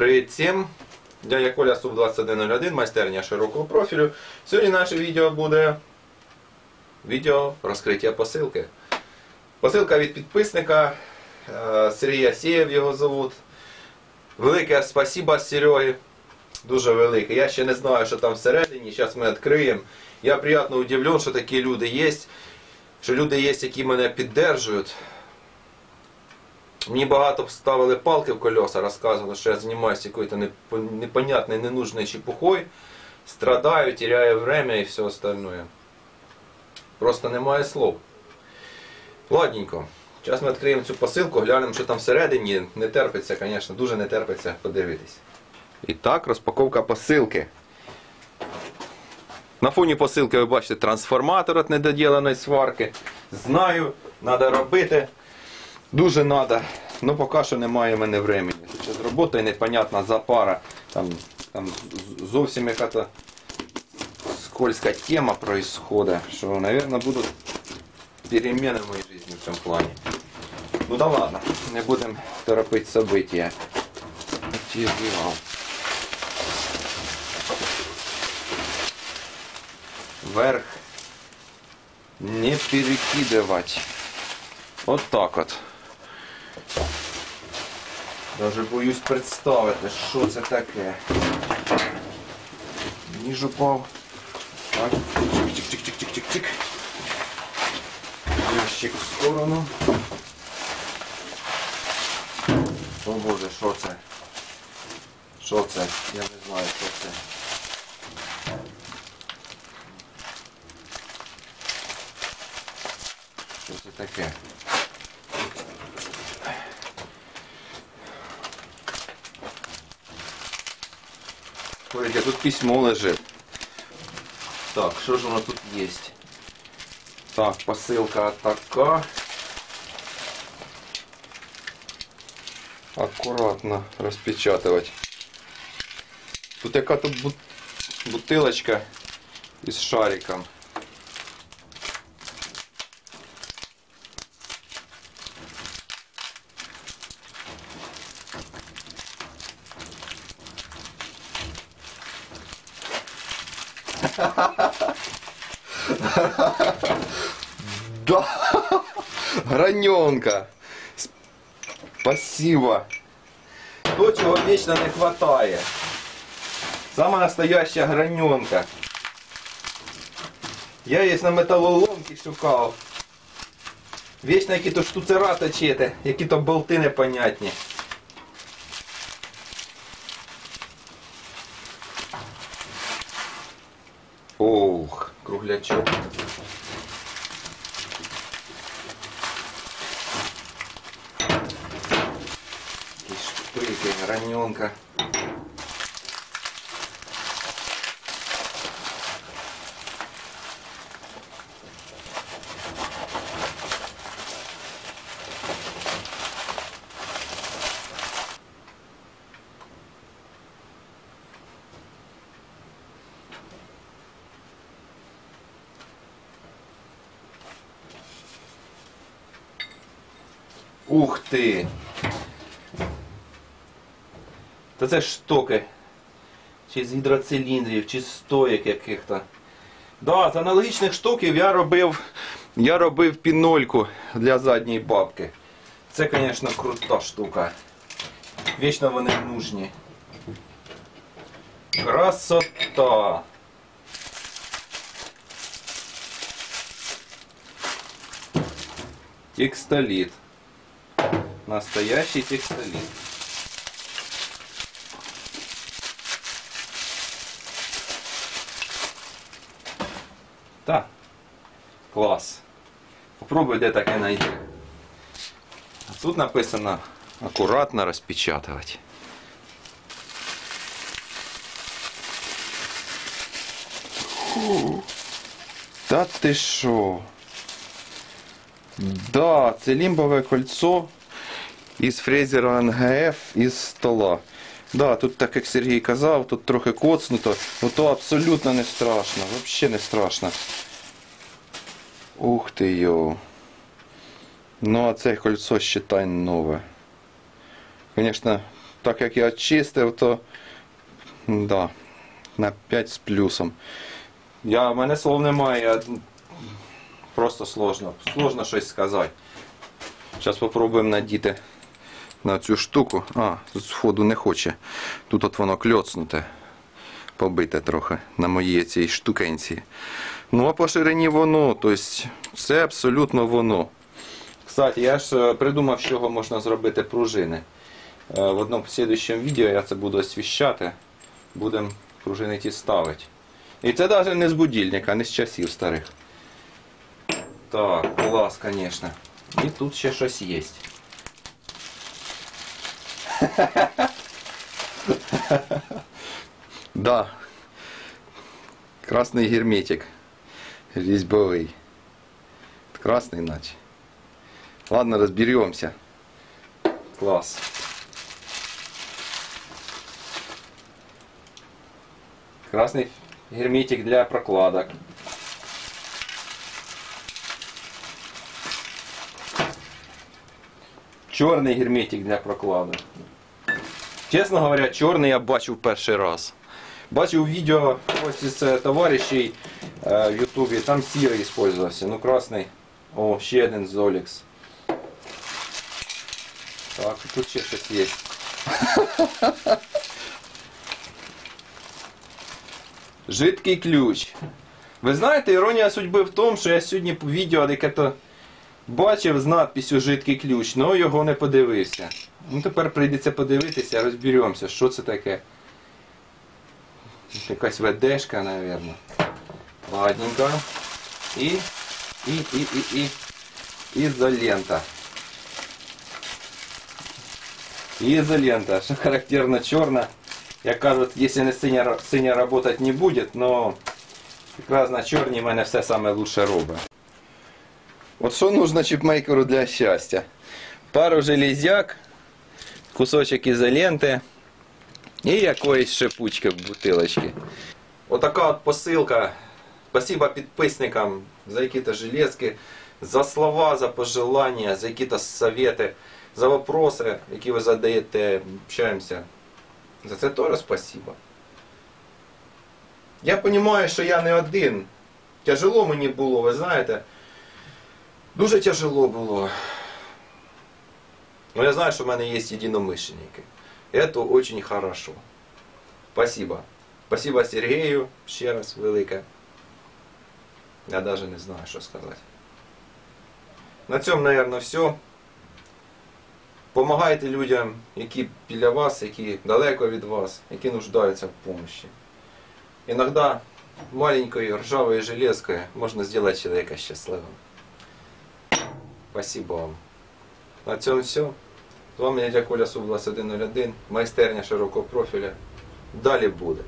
Привіт всім! Дядя Коля Суб 2101, майстерня широкого профілю. Сьогодні наше відео буде відео розкриття посилки. Посилка від підписника е, Сергій Асєєв його зовут. Велике спасибо Сереги. Дуже велике. Я ще не знаю, що там всередині. Зараз ми відкриємо. Я приємно удивлен, що такі люди є. Що люди є, які мене підтримують. Мені багато ставили палки в колеса, розказували, що я займаюся якоюсь непо- непонятной, ненужной чепухой, страдаю, теряю время і все остальное. Просто немає слов. Ладненько. Зараз ми відкриємо цю посилку, глянемо, що там всередині. Не терпиться, звісно, дуже не терпиться подивитись. І так, розпаковка посилки. На фоні посилки ви бачите трансформатор від недоділеної сварки. Знаю, треба робити. Дуже треба. Ну поки що немає в мене времени. Тут з роботою непонятна запара. Там, там з- зовсім яка-то скользка тема происходит, що, мабуть, будуть перемены в моїй житті в цьому плані. Ну да ладно, не будемо торопити события. Отігрівав. Вверх не перекидывать. Вот так от. Даже боюсь представити, що це таке. Ніж упав. Так. Чик-чик-чик-чик-чик-чик. Ящик в сторону. О боже, що це? Що це? Я не знаю, що це. Що це таке? Смотрите, тут письмо лежит. Так, що ж воно тут є? Так, посилка така. Аккуратно розпечатувати. Тут яка тут бу- бутилочка із шариком. Да! Граненка! Спасибо! То, чего вечно не хватает. Самая настоящая граненка. Я її на металоломці шукав. Вічно які-то штуцера точити, які-то болти непонятні. Ох, круглячок. Якісь шпильки, граненка. Ух ти! Та це ж штоки. Чи з гідроциліндрів, чи з стоїк яких-то. Да, з аналогічних штоків я робив. Я робив пінольку для задньої бабки. Це, звісно, крута штука. Вічно вони нужні. Красота! Текстолит. Настоящий текстолит. Так. Клас. Попробуй, де таке знайти. А тут написано акуратно розпечатувати. Фу. Та ти? Да, це кольцо із фрезера НГФ із стола. Да, тут так як Сергій казав, тут трохи коцнуто, то абсолютно не страшно, взагалі не страшно. Ух ти йо. Ну а це кольцо считай нове. Звісно, так як я чистив, то да, на 5 з плюсом. Я, в мене слов немає, я, просто сложно. Сложно щось сказати. Зараз спробуємо надіти на цю штуку. А, тут сходу не хоче. Тут от воно кльоцнуте. Побите трохи на моїй цій штукенці. Ну, а по ширині воно, тобто це абсолютно воно. Кстати, я ж е, придумав, з чого можна зробити пружини. Е, В одному слідчому відео я це буду освіщати. Будемо пружини ті ставити. І це навіть не з будильника, не з часів старих. Так, клас, звісно. І тут ще щось є. Да. Красний герметик. Різьбовий. Красный иначе. Ладно, разберемся. Класс. Красный герметик для прокладок. Чорний герметик для прокладок. Чесно говоря, чорний я бачив перший раз. Бачив відео ось із е, товаришей е, в Ютубі, там сірий використовувався, ну красний. О, ще один Zolix. Так, тут ще щось є. Жидкий ключ. Ви знаєте, іронія судьби в тому, що я сьогодні по відео яке-то бачив з надписю жидкий ключ, але його не подивився. Ну тепер прийдеться подивитися, розберемося, що це таке. Якась ведешка, мабуть. Ладненько. І, і, і, і, і. Ізолента. Изолента, что характерно черно. Як кажуть, якщо не синя, синя работать не буде, но якраз на чорній в мене все лучше робить. От що нужно чіпмейкеру для щастя? Пару железяк, кусочок ізоленти і якоїсь шипучки в бутилочці. Отака от посилка. Спасибо підписникам за якісь железки, за слова, за пожелання, за якісь совети, за вопроси, які ви задаєте, общаємося. За це теж спасибо. Я розумію, що я не один. Тяжело мені було, ви знаєте. Дуже тяжело було. Но я знаю, що в мене є єдиномишленники. Это очень хорошо. Спасибо. Спасибо Сергею ще раз велике. Я даже не знаю, що сказати. На цьому, мабуть, все. Помагайте людям, які біля вас, які далеко від вас, які нуждаються в помощи. Иногда маленькой ржавой железкой можно сделать человека счастливым. Спасибо вам. На цьому все. З вами дядя Коля Сублас 101, майстерня широкого профіля. Далі буде.